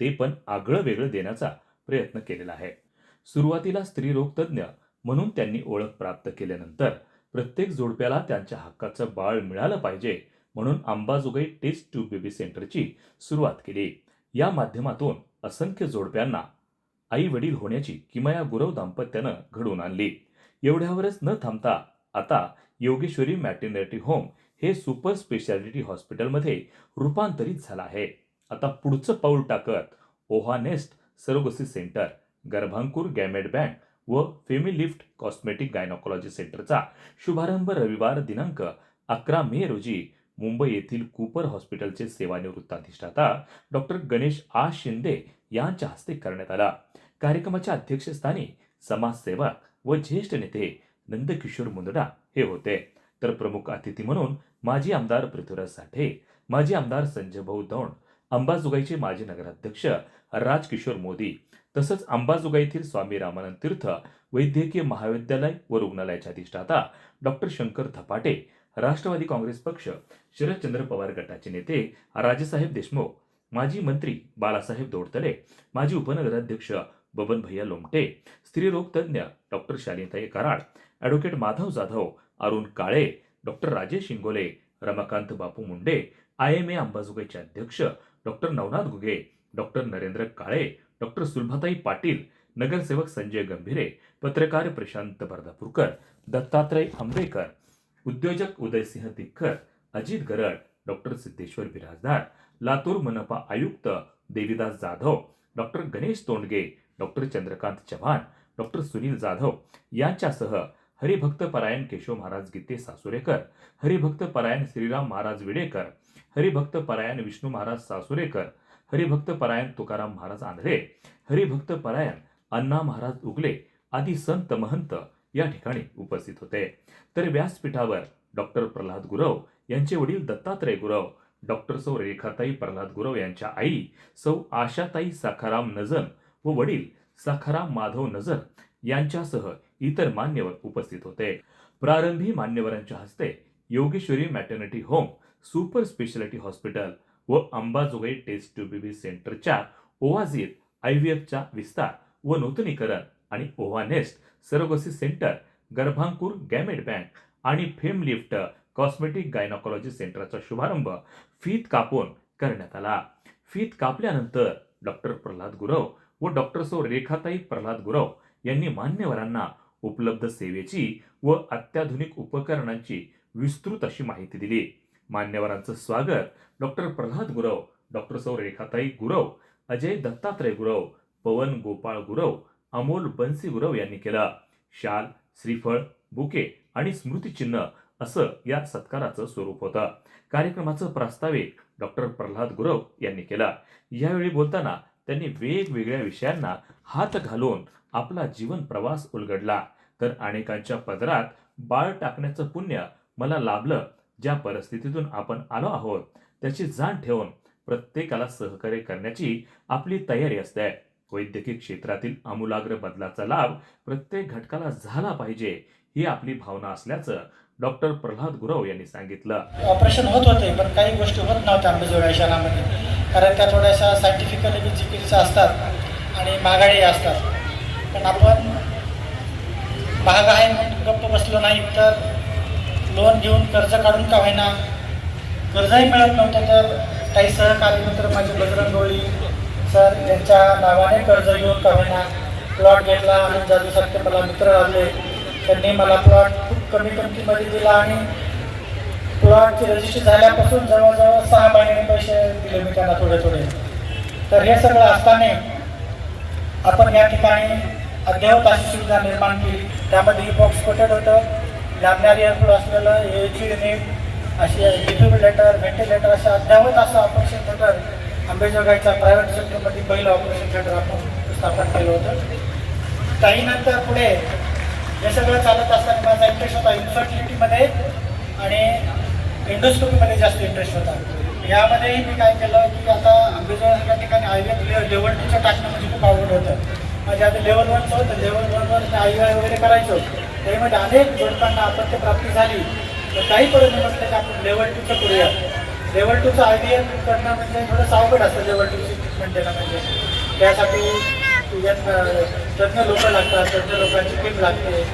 ते पण आगळं वेगळं देण्याचा प्रयत्न केलेला आहे. सुरुवातीला स्त्रीरोग तज्ज्ञ म्हणून त्यांनी ओळख प्राप्त केल्यानंतर प्रत्येक जोडप्याला त्यांच्या हक्काचं बाळ मिळालं पाहिजे म्हणून अंबाजोगाई टेस्ट ट्यूब बेबी सेंटरची सुरुवात केली. या माध्यमातून असंख्य जोडप्यांना आई वडील होण्याची किमया गुरव दाम्पत्यानं घडवून आणली. एवढ्यावरच न थांबता आता योगेश्वरी मॅटर्निटी होम हे सुपर स्पेशालिटी हॉस्पिटलमध्ये रूपांतरित झालं आहे. आता पुढचं पाऊल टाकत ओहानेस्ट surrogacy centre Garbhankur gamete bank व फेमिलिफ्ट कॉस्मेटिक गायनॉकॉलॉजी सेंटरचा शुभारंभ रविवार दिनांक अकरा मे रोजी मुंबई येथील कुपर हॉस्पिटलचे सेवानिवृत्त अधिष्ठाता डॉक्टर गणेश आ. शिंदे यांच्या हस्ते करण्यात आला. कार्यक्रमाच्या अध्यक्षस्थानी समाजसेवक व ज्येष्ठ नेते नंदकिशोर मुंदडा हे होते. तर प्रमुख अतिथी म्हणून माजी आमदार पृथ्वीराज साठे माजी आमदार संजय भाऊ दौंड अंबाजोगाईचे माजी नगराध्यक्ष राजकिशोर मोदी तसंच अंबाजोगाईतील स्वामी रामानंद तीर्थ वैद्यकीय महाविद्यालय व रुग्णालयाच्या अधिष्ठाता डॉक्टर शंकर थपाटे राष्ट्रवादी काँग्रेस पक्ष शरदचंद्र पवार गटाचे नेते राजेसाहेब देशमुख माजी मंत्री बालासाहेब दोडतले माजी उपनगराध्यक्ष बबन भैया लोमटे स्त्रीरोग तज्ज्ञ doctor Shalintai Karad advocate Madhav Jadhav Arun Kale doctor Rajesh Shingole Ramakant Bapu Munde I M A अंबाजोगाईचे अध्यक्ष doctor Navnath Ghuge doctor Narendra Kale doctor Sulbhatai Patil नगरसेवक संजय गंभीरे पत्रकार प्रशांत बर्दापूरकर दत्तात्रय आंबेकर उद्योजक उदयसिंह दिक्कर अजित गरड डॉक्टर सिद्धेश्वर बिराजदार लातूर मनपा आयुक्त Devidas Jadhav doctor Ganesh Tondge doctor Chandrakant Chavan doctor Sunil Jadhav यांच्यासह हरिभक्त परायण केशव महाराज गीते सासुरेकर हरिभक्त परायण श्रीराम महाराज विडेकर हरिभक्त परायण विष्णू महाराज सासुरेकर हरिभक्त परायण तुकाराम महाराज आंधळे हरिभक्त परायण अण्णा महाराज उगले आदी संत महंत या ठिकाणी उपस्थित होते. तर व्यासपीठावर डॉक्टर प्रल्हाद गुरव यांचे वडील दत्तात्रय गुरव डॉक्टर सौ रेखाताई प्रल्हाद गुरव यांच्या आई सौ आशाताई साखाराम नजन व वडील साखाराम माधव नजर यांच्यासह इतर मान्यवर उपस्थित होते. प्रारंभी मान्यवरांच्या हस्ते Yogeshwari maternity home super speciality hospital व अंबाजोगाई टेस्ट ट्यूब बेबी सेंटरच्या ओवाजीत आय व्ही एफच्या विस्तार व नूतनीकरण आणि ova nest surrogacy centre Garbhankur gamete bank आणि फेम लिफ्ट कॉस्मेटिक गायनॉकॉलॉजी सेंटरचा शुभारंभ फीत कापून करण्यात आला. फीत कापल्यानंतर डॉक्टर प्रल्हाद गुरव व डॉक्टर सौ रेखाताई प्रल्हाद गुरव यांनी मान्यवरांना उपलब्ध सेवेची व अत्याधुनिक उपकरणांची विस्तृत अशी माहिती दिली. मान्यवरांचं स्वागत. डॉक्टर प्रल्हाद गुरव डॉक्टर सौ रेखाताई गुरव अजय दत्तात्रय गुरव पवन गोपाळ गुरव अमोल बन्सी गुरव यांनी केलं. शाल श्रीफळ बुके आणि स्मृतिचिन्ह असं या सत्काराचं स्वरूप होतं. कार्यक्रमाचं प्रास्ताविक डॉक्टर प्रल्हाद गुरव यांनी केलं. यावेळी बोलताना त्यांनी वेगवेगळ्या विषयांना हात घालून आपला जीवन प्रवास उलगडला. तर अनेकांच्या पदरात बाळ टाकण्याचं पुण्य मला लाभलं ज्या परिस्थितीतून आपण आलो आहोत त्याची जाण ठेवून प्रत्येकाला सहकार्य करण्याची आपली तयारी असते. वैद्यकीय क्षेत्रातील आमूलाग्र बदलाचा लाभ प्रत्येक घटकाला झाला पाहिजे ही आपली भावना असल्याचं डॉक्टर प्रल्हाद गुरव यांनी सांगितलं. ऑपरेशन होत होते पण काही गोष्टी होत नव्हत्या आंबेजोगाई शहरामध्ये. कारण त्या थोड्याशा सायंटिफिकली चिकित्सा असतात आणि महागाडी असतात. पण आपण महाग आहे म्हणून गप्प बसलो नाही तर लोन घेऊन कर्ज काढून का होईना? कर्जही मिळत नव्हतं तर काही सहकारी मित्र माझे बजरंग गवळी सर यांच्या नावाने कर्ज घेऊन का होईना प्लॉट घेतला आणि ज्या मला मित्र लागले त्यांनी मला प्लॉट खूप कमी किमतीमध्ये दिला आणि प्लॉटची रजिस्ट्री झाल्यापासून जवळजवळ सहा महिन्याने पैसे दिले मी त्यांना थोडे थोडे. तर हे सगळं असताना आपण या ठिकाणी अद्ययावत अशी सुविधा निर्माण केली. त्यामध्ये ही बॉक्स कोटेड होतं लागणारी एअरफ्लो असलेलं एच युनिट अशी डिफिब्रिलेटर व्हेंटिलेटर असे अद्यावत असं ऑपरेशन थिएटर आंबेजोगाईचा प्रायव्हेट सेक्टरमध्ये पहिलं ऑपरेशन थिएटर आपण स्थापन केलं होतं. त्याहीनंतर पुढे हे सगळं चालत असताना माझा इंटरेस्ट होता इन्फर्टिलिटीमध्ये आणि इंडोस्कोपीमध्ये जास्त इंटरेस्ट होता. यामध्येही मी काय केलं की आता आंबेजोगाई या ठिकाणी आय व्ही लेवल टूचं टाकणं म्हणजे खूप आवड होतं. माझ्या आधी लेवल वनचं होतं लेवल वनवर आय वगैरे वगैरे होतं त्यामध्ये अनेक जोडपांना अपत्य प्राप्ती झाली. तर काही परत म्हटलं आपण लेवल टूचं करूया. लेवल टूचं आय डी एफ करणं म्हणजे थोडंसं अवघड असतं लेवल टूची ट्रीटमेंट देणं म्हणजे. त्यासाठी यात तज्ज्ञ लोक लागतात तज्ज्ञ लोकांची टीम लागते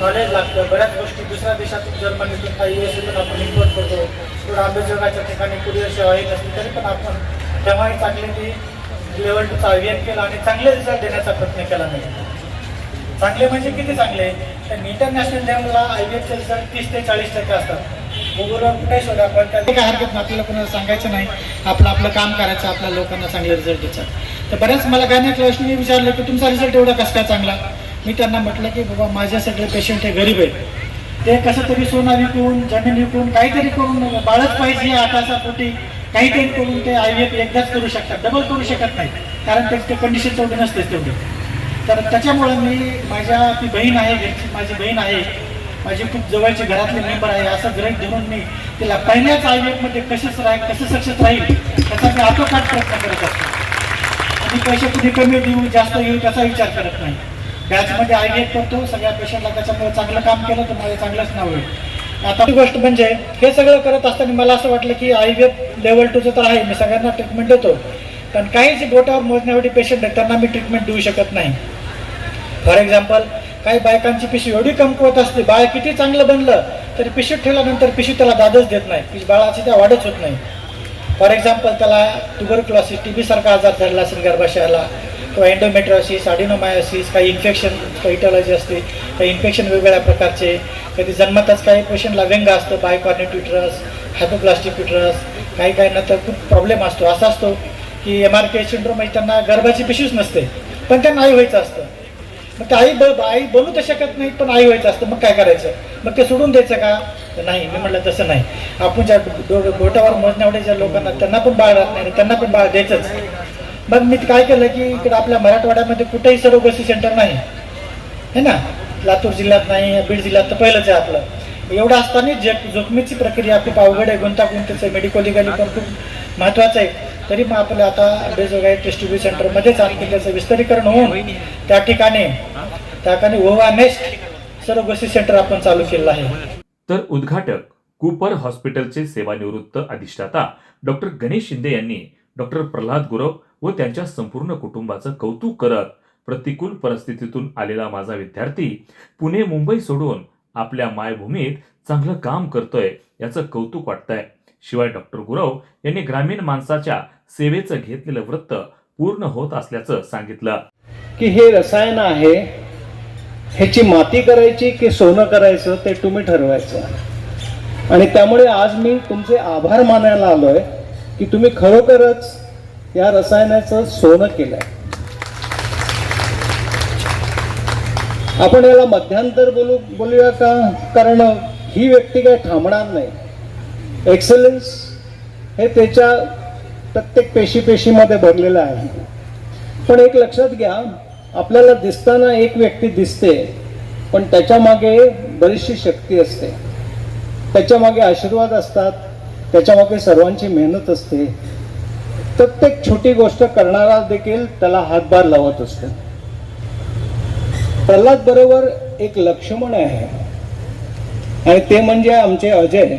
नॉलेज लागतं. बऱ्याच गोष्टी दुसऱ्या देशातून जर्मनीतून काही एसीतून आपण इम्पोर्ट करतो. थोडं आंबेजोगाच्या ठिकाणी कुरिअर सेवा येत असतील तरी पण आपण तेव्हाही चांगली ती लेवल टूचा आय केला आणि चांगले रिझल्ट देण्याचा प्रयत्न केला नाही. चांगले म्हणजे किती चांगले? इंटरनॅशनल लेवलला आय बी एफचे रिझल्ट तीस ते चाळीस टक्के असतात. गुगलवर कुठे शोधा पण त्यात काय हरकत नाही आपल्याला कोणाला सांगायचं नाही. आपलं आपलं काम करायचं आपल्या लोकांना चांगले रिझल्ट द्यायचा. तर बऱ्याच मला गाण्या क्लासनी विचारलं की तुमचा रिझल्ट एवढा कसं काय चांगला? मी त्यांना म्हटलं की बाबा माझ्या सगळे पेशंट हे गरीब आहेत. ते कसं तरी सोना विकून जमीन विकून काहीतरी करून बाळच पाहिजे आकाशापोटी काहीतरी करून ते आय एकदाच करू शकतात. डबल करू शकत नाही. कारण ते कंडिशन तेवढी नसतेच तेवढी. तर त्याच्यामुळे मी माझ्या ती बहीण आहे घरची माझी बहीण आहे माझी खूप जवळची घरातले मेंबर आहे असं गृहित धरून मी तिला पहिल्याच आयुर्वेदमध्ये कसेच राहील कसं सक्सेस राहील त्याचा मी आटोकाट प्रयत्न करत असतो. आणि पैसे कुठे कमी देऊ जास्त येऊ त्याचा विचार करत नाही. बॅचमध्ये आय करतो सगळ्या पेशंटला त्याच्यामुळे चांगलं काम केलं तर माझं चांगलंच नाव होईल. आता ती गोष्ट म्हणजे हे सगळं करत असताना मला असं वाटलं की आय व्ही एफ लेवल टूचं तर आहे मी सगळ्यांना ट्रीटमेंट देतो. पण काही जे बोटावर मोजण्यासाठी पेशंट आहेत त्यांना मी ट्रीटमेंट देऊ शकत नाही. फॉर एक्झाम्पल काही बायकांची पिशवी एवढी कमकुवत असते बाळ किती चांगलं बनलं तरी पिशवीत ठेवल्यानंतर पिशवी त्याला दादच देत नाही. पिश बाळाची त्या वाढच होत नाही. फॉर एक्झाम्पल त्याला ट्युबरक्लॉसिस टी बीसारखा आजार झालेला असेल गर्भाशयाला किंवा एन्डोमेट्रॉसिस आडिनोमायोसिस काही इन्फेक्शन इटॉलॉजी असते काही इन्फेक्शन वेगवेगळ्या प्रकारचे कधी जन्मातच काही पेशंटला व्यंग असतं बायकॉर्नेट ट्युटरस हायपोप्लास्टिक ट्युटरस काही काही नंतर खूप प्रॉब्लेम असतो. असा असतो की एम आर के सिंड्रोम म्हणजे त्यांना गर्भाची पिशवीच नसते पण त्यांना आई व्हायचं असतं. मग ते आई ब आई बनू तर शकत नाही पण आई व्हायचं असतं. मग काय करायचं? मग ते सोडून द्यायचं का? तर नाही मी म्हटलं तसं नाही. आपण ज्या डो बोटावर मोजण्यावडे ज्या लोकांना त्यांना पण बाळ राहत नाही त्यांना पण बाळ द्यायचंच. मग मी काय केलं की इकडे आपल्या मराठवाड्यामध्ये कुठेही सरोगसी सेंटर नाही. है ना? लातूर जिल्ह्यात नाही बीड जिल्ह्यात तर पहिलंच आहे आपलं. एवढं असताना जग जोखमीची प्रक्रिया खूप अवघड आहे गुंतागुंतीचं मेडिकल लिगली पण खूप महत्त्वाचं आहे तरी मग आपलं आता बेजोगाई टेस्ट ट्यूब सेंटरमध्येच आणखी त्याचं विस्तारीकरण होऊन त्या ठिकाणी त्या ठिकाणी ओवा नेस्ट गोष्टी सेंटर आपण चालू केलं आहे. तर उद्घाटक कुपर हॉस्पिटलचे सेवानिवृत्त अधिष्ठाता डॉक्टर गणेश शिंदे यांनी डॉक्टर प्रल्हाद गुरव व त्यांच्या संपूर्ण कुटुंबाचं कौतुक करत प्रतिकूल परिस्थितीतून आलेला माझा विद्यार्थी पुणे मुंबई सोडून आपल्या मायभूमीत चांगलं काम करतोय याचं कौतुक वाटतंय. शिवाय डॉक्टर गुरव यांनी ग्रामीण माणसाच्या सेवेचं घेतलेलं वृत्त पूर्ण होत असल्याचं सांगितलं. की हे रसायन आहे ह्याची माती करायची की सोनं करायचं ते तुम्ही ठरवायचं. आणि त्यामुळे आज मी तुमचे आभार मानायला आलोय की तुम्ही खरोखरच या रसायनाचं सोनं केलंय. आपण याला मध्यांतर बोलू बोलूया का? कारण ही व्यक्ती काय थांबणार नाही. एक्सलन्स हे त्याच्या प्रत्येक पेशी पेशीमध्ये भरलेलं आहे. पण एक लक्षात घ्या आपल्याला दिसताना एक व्यक्ती दिसते पण त्याच्यामागे बरीचशी शक्ती असते. त्याच्यामागे आशीर्वाद असतात त्याच्यामागे सर्वांची मेहनत असते. प्रत्येक छोटी गोष्ट करणारा देखील त्याला हातभार लावत असतो. प्रल्हाद बरोबर एक लक्ष्मण आहे. आणि ते म्हणजे आमचे अजय.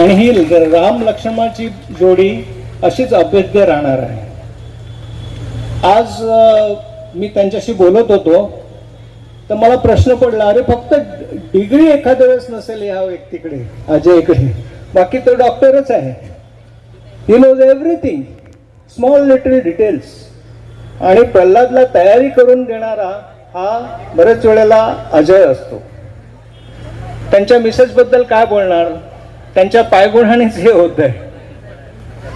आणि ही राम लक्ष्मणाची जोडी अशीच अभेद्य राहणार आहे. आज मी त्यांच्याशी बोलत होतो तर मला प्रश्न पडला अरे फक्त डिग्री एखाद्या वेळेस नसेल ह्या व्यक्तीकडे अजयकडे बाकी तो डॉक्टरच आहे. He knows everything small little details आणि प्रल्हादला तयारी करून देणारा हा बरेच वेळेला अजय असतो. त्यांच्या मिसेसबद्दल काय बोलणार? त्यांच्या पायगुणानेच हे होत आहे.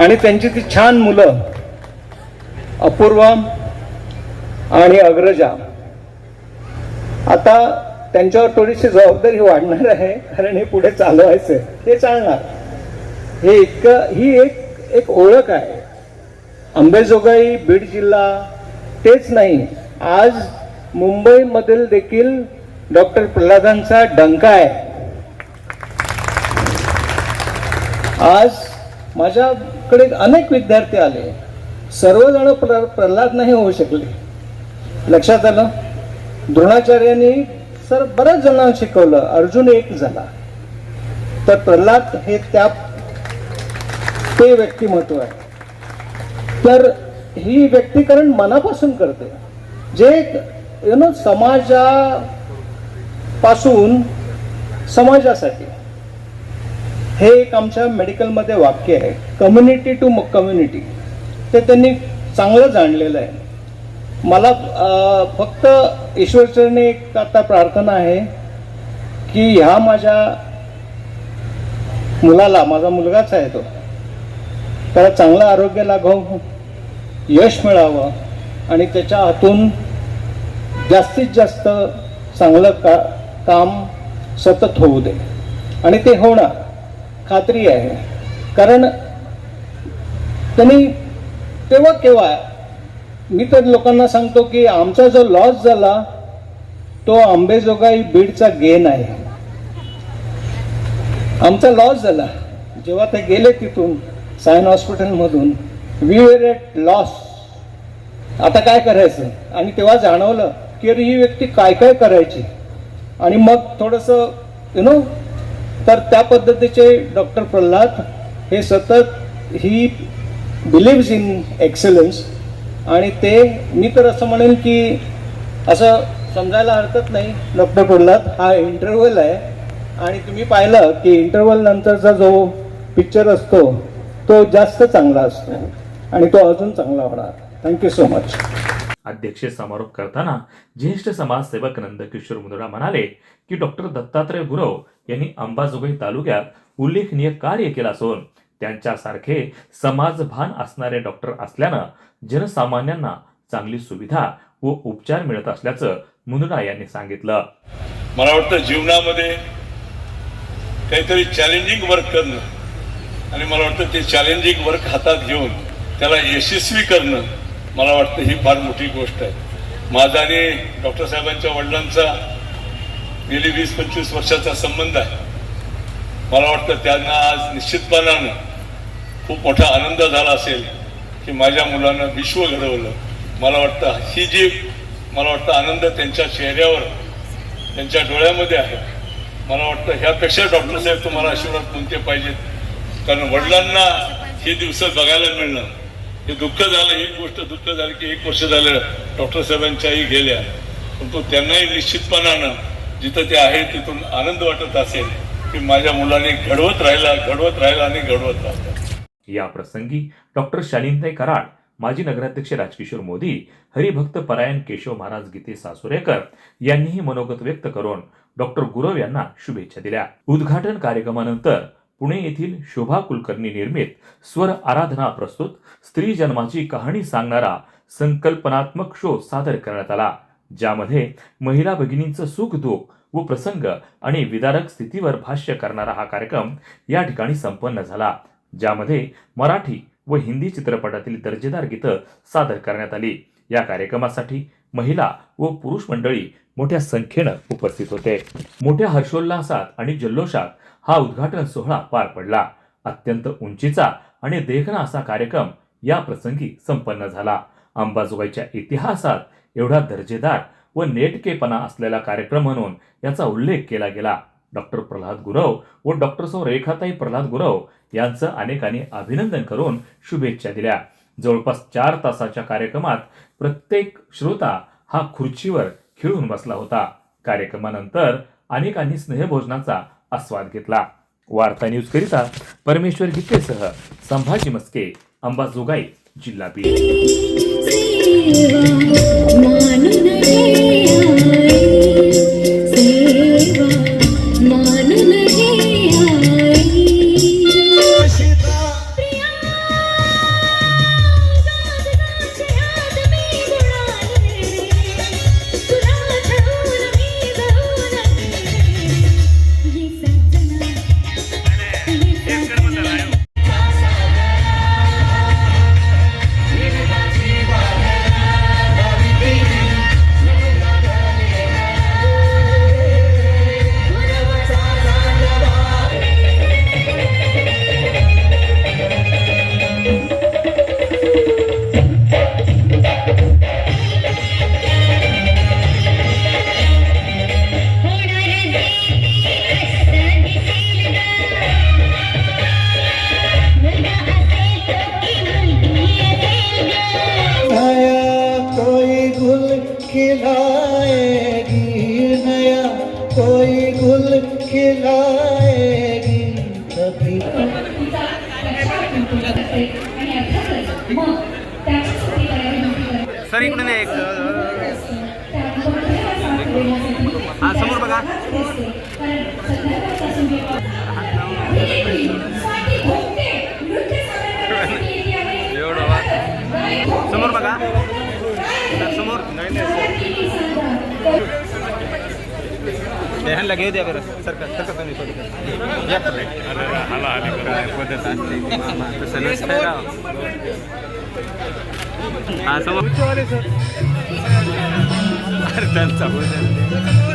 आणि त्यांची ती छान मुलं अपूर्वा आणि अग्रजा. आता त्यांच्यावर थोडीशी जबाबदारी वाढणार आहे कारण हे पुढे चालवायचं आहे. हे चालणार. हे इतकं ही एक एक ओळख आहे. अंबेजोगाई बीड जिल्हा तेच नाही. आज मुंबईमधील देखील डॉक्टर प्रल्हादांचा डंका आहे. आज माझ्याकडे अनेक विद्यार्थी आले. सर्वजण प्र प्रल्हाद नाही होऊ शकले. लक्षात आलं? द्रोणाचार्यांनी सर बऱ्याच जणांना शिकवलं. अर्जुन एक झाला. तर प्रल्हाद हे त्या ते व्यक्तिमत्व आहे. तर ही व्यक्तीकरण मनापासून करते. जे यु नो समाजापासून समाजासाठी. हे एक आमच्या मेडिकलमध्ये वाक्य आहे कम्युनिटी टू कम्युनिटी ते त्यांनी चांगलं जाणलेलं आहे. मला फक्त ईश्वरचरणी एक आता प्रार्थना आहे की ह्या माझ्या मुलाला माझा मुलगाच आहे तो त्याला चांगलं आरोग्य लागावं यश मिळावं आणि त्याच्या हातून जास्तीत जास्त चांगलं का काम सतत होऊ दे. आणि ते होणार. खात्री आहे. कारण त्यांनी तेव्हा केव्हा मी तर लोकांना सांगतो की आमचा जो लॉस झाला तो आंबेजोगाई बीडचा गेन आहे. आमचा लॉस झाला. जेव्हा ते गेले तिथून सायन हॉस्पिटलमधून वी वेर एट लॉस आता काय करायचं? आणि तेव्हा जाणवलं की अरे ही व्यक्ती काय काय करायची? आणि मग थोडंसं यु नो तर त्या पद्धतीचे डॉक्टर प्रल्हाद हे सतत ही बिलीव्ज इन एक्सलन्स आणि ते मी तर असं म्हणेन की असं समजायला हरकत नाही. डॉक्टर प्रल्हाद हा इंटरव्हल आहे. आणि तुम्ही पाहिलं की इंटरव्हल नंतरचा जो पिक्चर असतो तो जास्त चांगला असतो. आणि तो अजून चांगला होणार. थँक्यू सो मच अध्यक्ष समारोप करताना ज्येष्ठ समाजसेवक नंदकिशोर मुंदडा म्हणाले की डॉक्टर दत्तात्रय गुरव यांनी अंबाजोगाई तालुक्यात उल्लेखनीय कार्य केलं असून त्यांच्यासारखे समाजभान असणारे डॉक्टर असल्यानं जनसामान्यांना चांगली सुविधा व उपचार मिळत असल्याचं मुंदडा यांनी सांगितलं. मला वाटतं जीवनामध्ये काहीतरी चॅलेंजिंग वर्क करणं आणि मला वाटतं ते चॅलेंजिंग वर्क हातात घेऊन त्याला यशस्वी करणं मला वाटतं ही फार मोठी गोष्ट आहे. माझा आणि डॉक्टर साहेबांच्या वडिलांचा गेली वीस पंचवीस वर्षाचा संबंध आहे. मला वाटतं त्यांना आज निश्चितपणानं खूप मोठा आनंद झाला असेल की माझ्या मुलानं विश्व घडवलं. मला वाटतं ही जी मला वाटतं आनंद त्यांच्या चेहऱ्यावर त्यांच्या डोळ्यामध्ये आहे. मला वाटतं ह्यापेक्षा डॉक्टर साहेब तुम्हाला आशीर्वाद कोणते पाहिजेत? कारण वडिलांना हे दिवस बघायला मिळणं हे दुःख झालं एक गोष्ट दुःख झाली की एक वर्ष झालं डॉक्टर साहेबांच्याही गेल्या. पण तो त्यांनाही निश्चितपणानं जिथं ते आहे तिथून आनंद वाटत असेल की माझ्या मुलाने घडवत राहिला घडवत राहिला आणि घडवत राहिला. या प्रसंगी डॉक्टर शालिनताई कराड माजी नगराध्यक्ष राजकिशोर मोदी हरिभक्त परायण केशव महाराज गीते सासुरेकर यांनीही मनोगत व्यक्त करून डॉक्टर गुरव यांना शुभेच्छा दिल्या. उद्घाटन कार्यक्रमानंतर पुणे येथील शोभा कुलकर्णी निर्मित स्वर आराधना प्रस्तुत स्त्री जन्माची कहाणी सांगणारा संकल्पनात्मक शो सादर करण्यात आला ज्यामध्ये महिला भगिनींचं सुख दुःख व प्रसंग आणि विदारक स्थितीवर भाष्य करणारा हा कार्यक्रम या ठिकाणी संपन्न झाला ज्यामध्ये मराठी व हिंदी चित्रपटातील दर्जेदार गीतं सादर करण्यात आली. या कार्यक्रमासाठी महिला व पुरुष मंडळी मोठ्या संख्येनं उपस्थित होते. मोठ्या हर्षोल्लासात आणि जल्लोषात हा उद्घाटन सोहळा पार पडला. अत्यंत उंचीचा आणि देखणा असा कार्यक्रम या प्रसंगी संपन्न झाला. अंबाजोगाईच्या इतिहासात एवढा दर्जेदार व नेटकेपणा असलेला कार्यक्रम म्हणून याचा उल्लेख केला गेला. डॉक्टर प्रल्हाद गुरव व डॉक्टर सौ रेखाताई प्रल्हाद गुरव यांचं अनेकांनी अभिनंदन करून शुभेच्छा दिल्या. जवळपास चार तासाच्या कार्यक्रमात प्रत्येक श्रोता हा खुर्चीवर खिळून बसला होता. कार्यक्रमानंतर अनेकांनी स्नेहभोजनाचा आस्वाद घेतला. वार्ता न्यूज करिता परमेश्वर गीतेसह संभाजी मस्के अंबाजोगाई जिल्हा बीड हा समोर बघा. समोर. ह्यांना घेऊ द्या बरं सरकार सरकार तुम्ही पद्धत या काय पद्धत असते की मामा तसं नसतंय राव हा समोर अरे त्यांचा